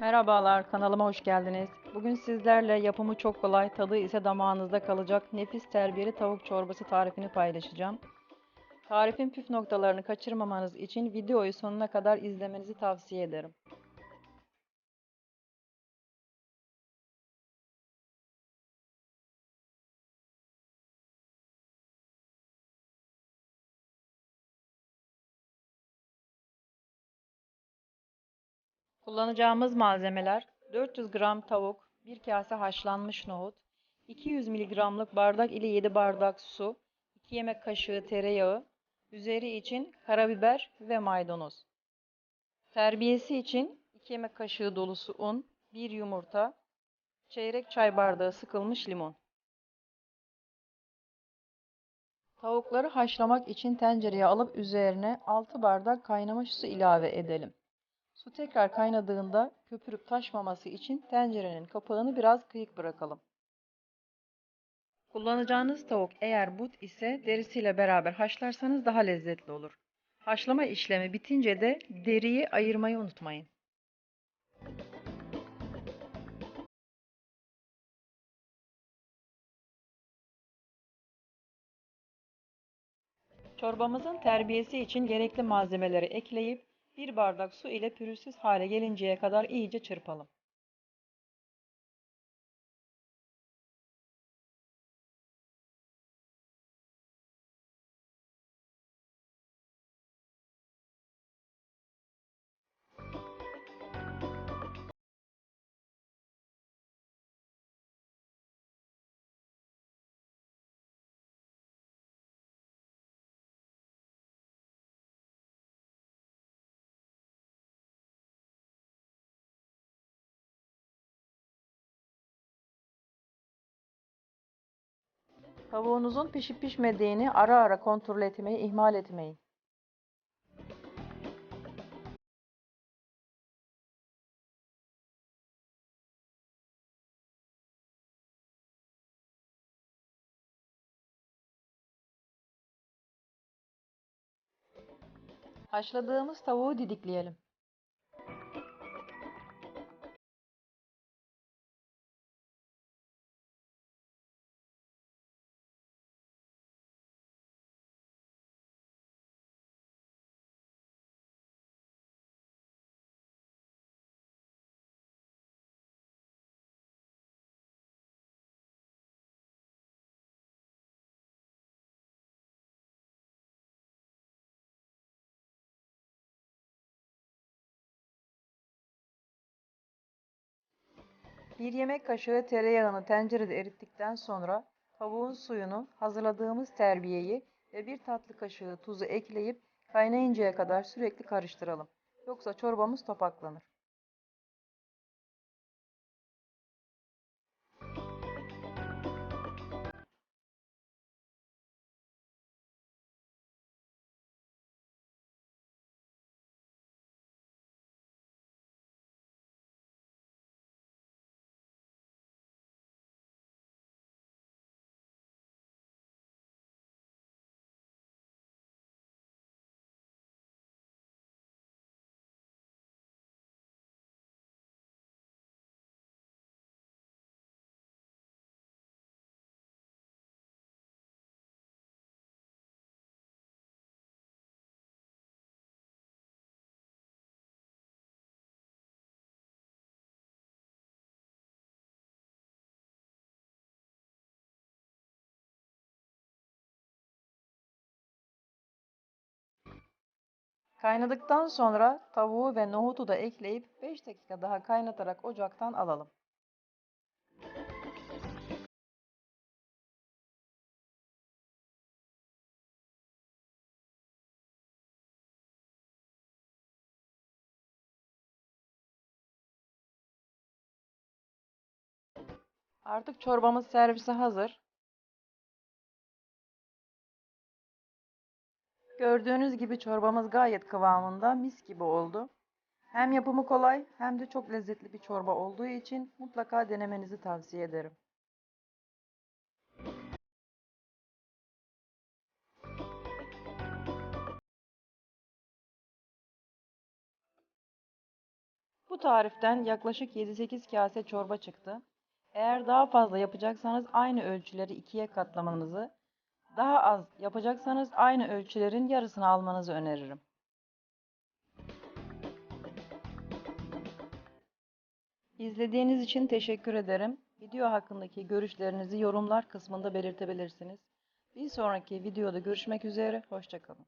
Merhabalar, kanalıma hoş geldiniz. Bugün sizlerle yapımı çok kolay, tadı ise damağınızda kalacak nefis terbiyeli tavuk çorbası tarifini paylaşacağım. Tarifin püf noktalarını kaçırmamanız için videoyu sonuna kadar izlemenizi tavsiye ederim. Kullanacağımız malzemeler 400 gram tavuk, 1 kase haşlanmış nohut, 200 mg'lık bardak ile 7 bardak su, 2 yemek kaşığı tereyağı, üzeri için karabiber ve maydanoz. Terbiyesi için 2 yemek kaşığı dolusu un, 1 yumurta, çeyrek çay bardağı sıkılmış limon. Tavukları haşlamak için tencereye alıp üzerine 6 bardak kaynamış su ilave edelim. Su tekrar kaynadığında köpürüp taşmaması için tencerenin kapağını biraz kıyık bırakalım. Kullanacağınız tavuk eğer but ise derisiyle beraber haşlarsanız daha lezzetli olur. Haşlama işlemi bitince de deriyi ayırmayı unutmayın. Çorbamızın terbiyesi için gerekli malzemeleri ekleyip bir bardak su ile pürüzsüz hale gelinceye kadar iyice çırpalım. Tavuğunuzun pişip pişmediğini ara ara kontrol etmeyi ihmal etmeyin. Haşladığımız tavuğu didikleyelim. Bir yemek kaşığı tereyağını tencerede erittikten sonra tavuğun suyunu, hazırladığımız terbiyeyi ve bir tatlı kaşığı tuzu ekleyip kaynayıncaya kadar sürekli karıştıralım. Yoksa çorbamız topaklanır. Kaynadıktan sonra tavuğu ve nohutu da ekleyip 5 dakika daha kaynatarak ocaktan alalım. Artık çorbamız servise hazır. Gördüğünüz gibi çorbamız gayet kıvamında, mis gibi oldu. Hem yapımı kolay hem de çok lezzetli bir çorba olduğu için mutlaka denemenizi tavsiye ederim. Bu tariften yaklaşık 7-8 kase çorba çıktı. Eğer daha fazla yapacaksanız aynı ölçüleri ikiye katlamanızı, daha az yapacaksanız aynı ölçülerin yarısını almanızı öneririm. İzlediğiniz için teşekkür ederim. Video hakkındaki görüşlerinizi yorumlar kısmında belirtebilirsiniz. Bir sonraki videoda görüşmek üzere, hoşçakalın.